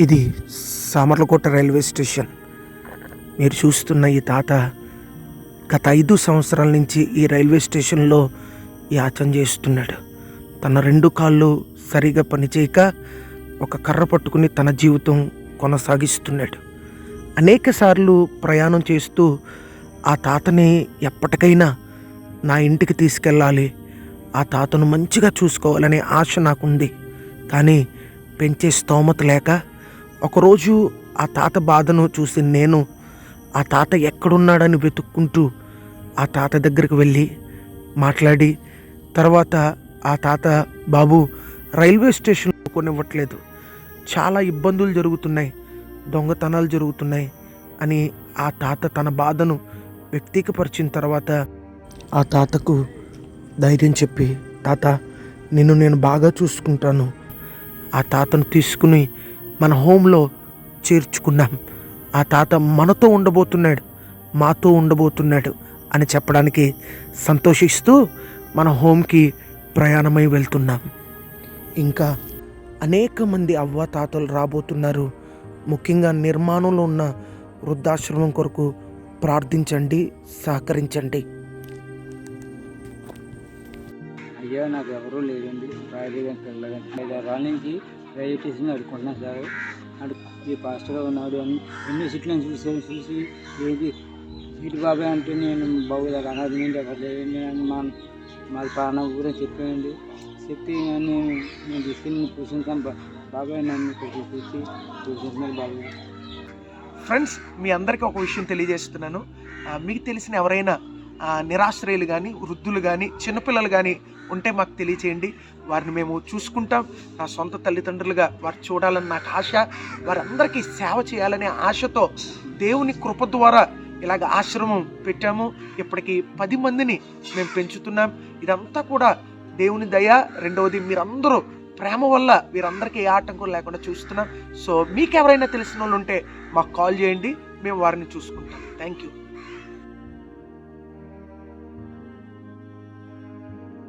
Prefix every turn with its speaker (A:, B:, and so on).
A: ఇది Samarlakota railway station. మీరు చూస్తున్న ఈ తాత గత ఐదు సంవత్సరాల నుంచి ఈ రైల్వే స్టేషన్లో యాచన చేస్తున్నాడు. తన రెండు కాళ్ళు సరిగా పనిచేయక ఒక కర్ర పట్టుకుని తన జీవితం కొనసాగిస్తున్నాడు. అనేక సార్లు ప్రయాణం చేస్తూ ఆ తాతని ఎప్పటికైనా నా ఇంటికి తీసుకెళ్ళాలి ఆ తాతను మంచిగా చూసుకోవాలనే ఆశ నాకుంది. కానీ పెంచే స్తోమత లేక ఒకరోజు ఆ తాత బాధను చూసి నేను ఆ తాత ఎక్కడున్నాడని వెతుక్కుంటూ ఆ తాత దగ్గరికి వెళ్ళి మాట్లాడి తర్వాత ఆ తాత బాబు రైల్వే స్టేషన్లో కొనివ్వట్లేదు. చాలా ఇబ్బందులు జరుగుతున్నాయి. దొంగతనాలు జరుగుతున్నాయి అని ఆ తాత తన బాధను వ్యక్తీకపరిచిన తర్వాత ఆ తాతకు ధైర్యం చెప్పి తాత నిన్ను నేను బాగా చూసుకుంటాను. ఆ తాతను తీసుకుని మన హోంలో చేర్చుకున్నాం. ఆ తాత మనతో ఉండబోతున్నాడు మాతో ఉండబోతున్నాడు అని చెప్పడానికి సంతోషిస్తూ మన హోమ్కి ప్రయాణమై వెళ్తున్నాం. ఇంకా అనేక మంది అవ్వ తాతలు రాబోతున్నారు. ముఖ్యంగా నిర్మాణంలో ఉన్న వృద్ధాశ్రమం కొరకు ప్రార్థించండి సహకరించండి.
B: అయ్యా నాకు ఎవరూ లేదండి రాయలే కానీ ఐదు ఆరు రైల్వే స్టేషన్ సార్ అడు ఈ పాస్టర్గా ఉన్నాడు అని ఎన్ని సీట్లను చూసాను చూసి ఏది సీటు బాబాయ్ అంటే నేను బాబు అనాథ నుండి అక్కడ నేను అని మా ప్రాణ ఊరే చెప్పానండి చెప్పి నేను నేను తీసుకుని కూర్చుంటాను బా- బాబాయ్ నన్ను ఇక్కడ చూసి కూర్చుంటున్నాను బాబాయ్
A: ఫ్రెండ్స్ మీ అందరికీ ఒక విషయం తెలియజేస్తున్నాను. మీకు తెలిసిన ఎవరైనా నిరాశ్రయులు కానీ వృద్ధులు కానీ చిన్నపిల్లలు కానీ ఉంటే మాకు తెలియచేయండి. వారిని మేము చూసుకుంటాం. నా సొంత తల్లిదండ్రులుగా వారు చూడాలని నాకు ఆశ. వారందరికీ సేవ చేయాలనే ఆశతో దేవుని కృప ద్వారా ఇలాగ ఆశ్రమం పెట్టాము. ఇప్పటికి పది మందిని మేము పెంచుతున్నాం. ఇదంతా కూడా దేవుని దయ. రెండవది మీరందరూ ప్రేమ వల్ల వీరందరికీ ఏ ఆటంకం లేకుండా చూస్తున్నాం. సో మీకు ఎవరైనా తెలిసిన వాళ్ళు ఉంటే మాకు కాల్ చేయండి. మేము వారిని చూసుకుంటాం. Thank you